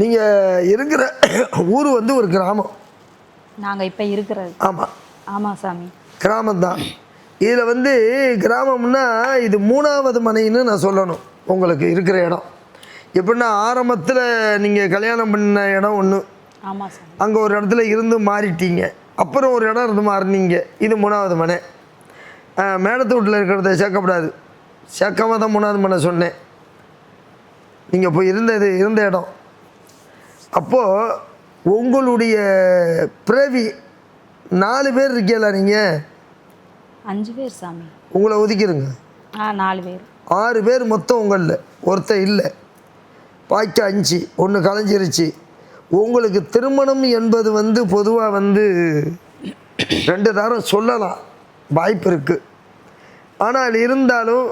நீங்கள் இருக்கிற ஊர் வந்து ஒரு கிராமம். நாங்கள் இப்போ இருக்கிறது. ஆமாம் ஆமாம் சாமி. கிராமம்தான். இதில் வந்து கிராமம்னா இது மூணாவது மனைன்னு நான் சொல்லணும். உங்களுக்கு இருக்கிற இடம். எப்படின்னா ஆரம்பத்தில் நீங்கள் கல்யாணம் பண்ண இடம் ஒன்று ஆமாம் அங்கே ஒரு இடத்துல இருந்து மாறிட்டீங்க. அப்புறம் ஒரு இடம் இருந்து மாறினீங்க. இது மூணாவது மனை. மேடத்து வீட்டில் இருக்கிறத சேர்க்கப்படாது. சேர்க்காம தான் மூணாவது மனை சொன்னேன். நீங்கள் போய் இருந்தது இருந்த இடம். அப்போது உங்களுடைய பிறவி நாலு பேர் இருக்கீங்களா நீங்கள் அஞ்சு பேர் சாமி. உங்களை ஒதுக்கிடுங்க ஆ நாலு பேர். ஆறு பேர் மொத்தம் உங்களில். ஒருத்தன் இல்லை. பாய்க்க அஞ்சு. ஒன்று கலைஞ்சிருச்சு. உங்களுக்கு திருமணம் என்பது வந்து பொதுவாக வந்து ரெண்டு தரம் சொல்லலாம். வாய்ப்பு இருக்குது ஆனால் இருந்தாலும்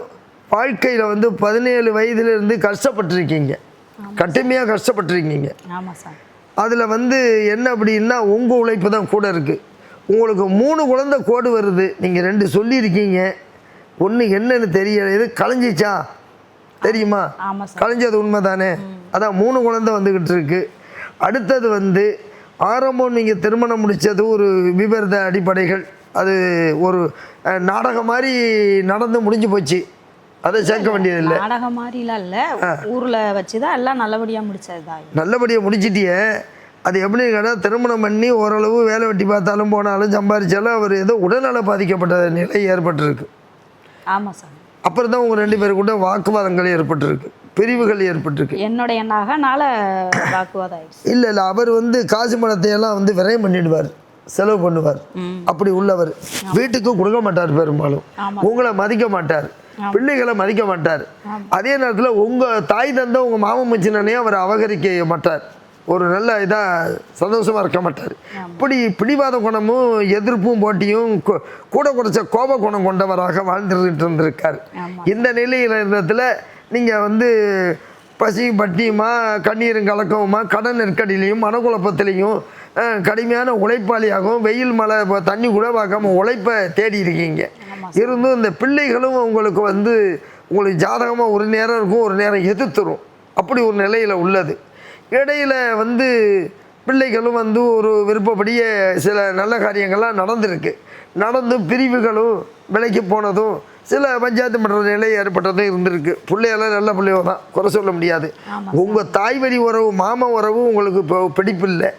வாழ்க்கையில் வந்து பதினேழு வயதிலிருந்து கஷ்டப்பட்டிருக்கீங்க. கடுமையாக கஷ்டப்பட்டிருக்கீங்க. அதில் வந்து என்ன அப்படின்னா உங்கள் உழைப்பு தான் கூட இருக்குது உங்களுக்கு மூணு குழந்தை கோடு வருது. நீங்கள் ரெண்டு சொல்லியிருக்கீங்க. ஒன்று என்னன்னு தெரியல. இது கலைஞ்சிச்சா? தெரியுமா? கலைஞ்சது உண்மை தானே அதான் மூணு குழந்தை வந்துக்கிட்டு இருக்கு. அடுத்தது வந்து ஆரம்பம் நீங்கள் திருமணம் முடித்தது ஒரு விபரீத அடிப்படைகள். அது ஒரு நாடகம் மாதிரி நடந்து முடிஞ்சு போச்சு. அதை சேர்க்க வேண்டியதில்லை. நாடகம் மாதிரிலாம் இல்லை. ஊரில் வச்சு தான் எல்லாம் நல்லபடியாக முடிச்சது தான் நல்லபடியாக முடிச்சிட்டியே. அது எப்படி கேட்டால் திருமணம் பண்ணி ஓரளவு வேலை வெட்டி பார்த்தாலும் போனாலும் சம்பாதிச்சாலும் அவர் ஏதோ உடல்நல பாதிக்கப்பட்ட நிலை ஏற்பட்டிருக்கு. ஆமாம் சாமி அப்புறம் தான் உங்கள் ரெண்டு பேருக்கூட வாக்குவாதங்கள் ஏற்பட்டிருக்கு. பிரிவுகள் ஏற்பட்டிருக்கு. என்னுடைய நகைனால வாக்குவாதம் ஆயிடுச்சு. இல்லை இல்லை அவர் வந்து காசு பணத்தை எல்லாம் வந்து விரயம் பண்ணிடுவார். செலவு பண்ணுவார். அப்படி உள்ளவர். வீட்டுக்கு கொடுக்க மாட்டார் பெரும்பாலும். உங்களை மதிக்க மாட்டார். பிள்ளைகளை மதிக்க மாட்டார். அதே நேரத்தில் உங்கள் தாய் தந்தை உங்கள் மாமன் மச்சினனே அவர் அவகரிக்க மாட்டார். ஒரு நல்ல இதாக சந்தோஷமாக இருக்க மாட்டார். இப்படி பிடிவாத குணமும் எதிர்ப்பும் போட்டியும் கூட குறைச்ச கோப குணம் கொண்டவராக வாழ்ந்துட்டு இருந்திருக்கார். இந்த நிலையில் இருந்ததில் நீங்கள் வந்து பசி பட்டியுமா கண்ணீரும் கலக்கவுமா கடன் நெருக்கடியிலையும் மனக்குழப்பத்திலையும் கடுமையான உழைப்பாளியாகவும் வெயில் மழை தண்ணி கூட பார்க்காம உழைப்பை தேடி இருக்கீங்க. இருந்தும் இந்த பிள்ளைகளும் உங்களுக்கு வந்து உங்களுக்கு ஜாதகமாக ஒரு நேரம் இருக்கும் ஒரு நேரம் எதிர்த்துரும். அப்படி ஒரு நிலையில் உள்ளது. இடையில வந்து பிள்ளைகளும் வந்து ஒரு விருப்பப்படியே சில நல்ல காரியங்கள்லாம் நடந்திருக்கு. நடந்து பிரிவுகளும் விலைக்கு போனதும் சில பஞ்சாயத்து மன்ற நிலை ஏற்பட்டதும் இருந்திருக்கு. பிள்ளையெல்லாம் நல்ல பிள்ளையோ தான் குறை சொல்ல முடியாது. உங்கள் தாய் வழி உறவு மாமா உறவு உங்களுக்கு இப்போ பிடிப்பில்லை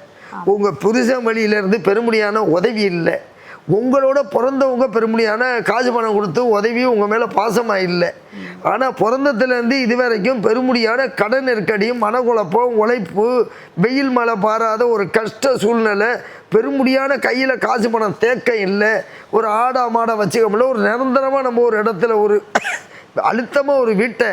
உங்கள் புருஷன் வழியிலேருந்து பெருமுடியான உதவி இல்லை. உங்களோட பிறந்தவங்க பெருமுடியான காசு பணம் கொடுத்து உதவியும் உங்கள் மேலே பாசமாக இல்லை. ஆனால் பிறந்ததுலேருந்து இது வரைக்கும் பெருமுடியான கடன் நெருக்கடியும் மனக்குழப்பம் உழைப்பு வெயில் மழை பாராத ஒரு கஷ்ட சூழ்நிலை பெருமுடியான கையில் காசு பணம் தேக்க இல்லை ஒரு ஆடா மாடை வச்சுக்க முடியல ஒரு நிரந்தரமாக நம்ம ஒரு இடத்துல ஒரு அழுத்தமாக ஒரு வீட்டை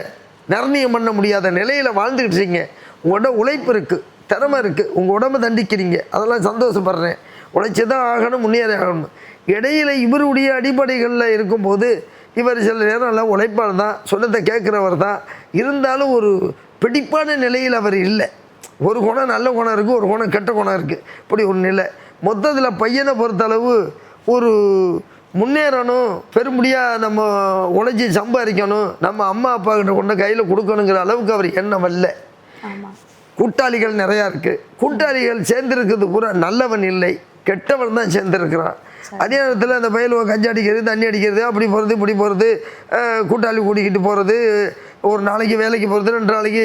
நிர்ணயம் பண்ண முடியாத நிலையில் வாழ்ந்துக்கிட்டு இருக்கீங்க. உங்களோட உழைப்பு இருக்குது திறமை இருக்குது உங்கள் உடம்பு தண்டிக்கிறீங்க. அதெல்லாம் சந்தோஷப்படுறேன். உழைச்சி தான் ஆகணும் முன்னேறி ஆகணும். இடையில இவருடைய அடிப்படைகளில் இருக்கும்போது இவர் சில நேரம் எல்லாம் உழைப்பாளர் தான் சொன்னதை கேட்குறவர் தான் இருந்தாலும் ஒரு பிடிப்பான நிலையில் அவர் இல்லை. ஒரு குணம் நல்ல குணம் இருக்குது ஒரு குணம் கெட்ட குணம் இருக்குது இப்படி ஒரு நிலை மொத்தத்தில் பையனை பொறுத்தளவு ஒரு முன்னேறணும் பெரும்படியாக நம்ம உழைச்சி சம்பாதிக்கணும் நம்ம அம்மா அப்பா கிட்ட கொண்டு கையில் கொடுக்கணுங்கிற அளவுக்கு அவர் எண்ணம் ஆமாம் கூட்டாளிகள் நிறையா இருக்குது கூட்டாளிகள் சேர்ந்துருக்கிறது பூரா நல்லவன் இல்லை. கெட்டவன் தான் சேர்ந்துருக்கிறான். அதே நேரத்தில் அந்த பயிலுவ கஞ்சி அடிக்கிறது தண்ணி அடிக்கிறது அப்படி போகிறது இப்படி போகிறது கூட்டாளி கூட்டிக்கிட்டு போகிறது ஒரு நாளைக்கு வேலைக்கு போகிறது ரெண்டு நாளைக்கு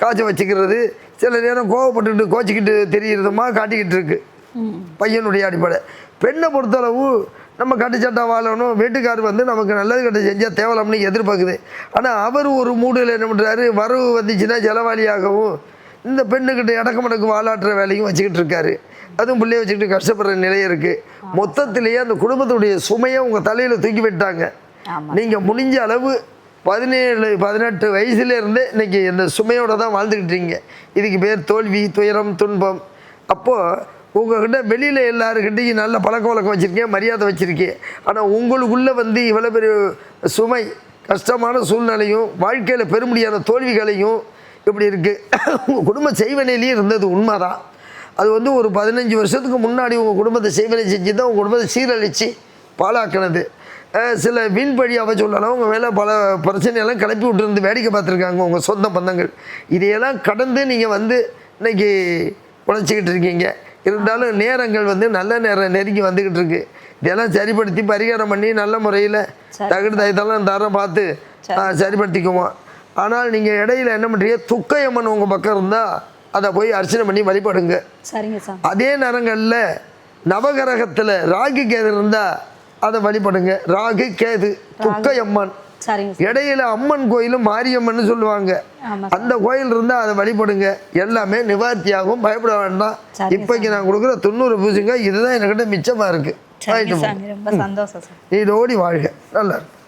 காய்ச்ச வச்சுக்கிறது சில நேரம் கோவப்பட்டுக்கிட்டு கோச்சிக்கிட்டு தெரியறதுமா காட்டிக்கிட்டு இருக்கு. பையனுடைய அடிப்படை. பெண்ணை பொறுத்தளவு நம்ம கட்டுச்சட்டா வாழணும் வீட்டுக்காரர் வந்து நமக்கு நல்லது கட்ட செஞ்சால் தேவலாம்னு எதிர்பார்க்குது. ஆனால் அவர் ஒரு மூடில் என்ன பண்ணுறாரு வரவு வந்துச்சுன்னா செலவாளியாகவும் இந்த பெண்ணுக்கிட்ட இடக்கமடக்கு வாலாட்டுற வேலையும் வச்சுக்கிட்டு இருக்காரு. அதுவும் பிள்ளைய வச்சுக்கிட்டு கஷ்டப்படுற நிலை இருக்குது மொத்தத்திலேயே அந்த குடும்பத்துடைய சுமையை உங்கள் தலையில் தூக்கி விட்டாங்க. நீங்கள் முடிஞ்ச அளவு பதினேழு பதினெட்டு வயசுலேருந்தே இன்னைக்கு இந்த சுமையோட தான் வாழ்ந்துக்கிட்டீங்க இதுக்கு பேர் தோல்வி துயரம் துன்பம். அப்போது உங்ககிட்ட வெளியில் எல்லாருக்கிட்டையும் நல்ல பழக்க வழக்கம் வச்சுருக்கீங்க மரியாதை வச்சுருக்கீங்க ஆனால் உங்களுக்குள்ளே வந்து இவ்வளோ பெரிய சுமை கஷ்டமான சூழ்நிலையும் வாழ்க்கையில் பெரும்படியான தோல்விகளையும் இப்படி இருக்குது உங்கள் குடும்ப செய்வனையிலேயே இருந்தது உண்மைதான். அது வந்து ஒரு பதினஞ்சு வருஷத்துக்கு முன்னாடி உங்கள் குடும்பத்தை செய்வனை செஞ்சு தான் உங்கள் குடும்பத்தை சீரழித்து பாழாக்கினது. சில வீண்பழியாக சொல்லலாம் உங்கள் மேலே பல பிரச்சனையெல்லாம் கிளப்பி விட்டுருந்து வேடிக்கை பார்த்துருக்காங்க உங்கள் சொந்த பந்தங்கள். இதையெல்லாம் கடந்து நீங்கள் வந்து இன்னைக்கு உழைச்சிக்கிட்டு இருக்கீங்க. இருந்தாலும் நேரங்கள் வந்து நல்ல நேரம் நெருங்கி வந்துக்கிட்டு இருக்கு. இதெல்லாம் சரிப்படுத்தி பரிகாரம் பண்ணி நல்ல முறையில். தகுடு தயத்தெல்லாம் தரம் பார்த்து சரிப்படுத்திக்குவோம். ஆனால் நீங்கள் இடையில என்ன பண்ணுறீங்க துக்கையம்மன் உங்கள் பக்கம் இருந்தால் அதை போய் அர்ச்சனை பண்ணி வழிபடுங்க. சரிங்க சாமி அதே நேரங்களில் நவகிரகத்தில் ராகு கேது இருந்தால் அதை வழிபடுங்க. ராகு கேது துக்கையம்மன் இடையில அம்மன் கோயிலும் மாரியம்மன் சொல்லுவாங்க. அந்த கோயில் இருந்தால் அதை வழிபடுங்க. எல்லாமே நிவார்த்தியாகும். பயப்பட வேண்டாம். இப்போக்கி நான் கொடுக்குற தொண்ணூறு பூஜைங்க. இதுதான் என்கிட்ட மிச்சமாக இருக்குது சரிங்க சாமி ரொம்ப சந்தோஷம் இதோடி வாழ்க. நல்லா இருக்கு.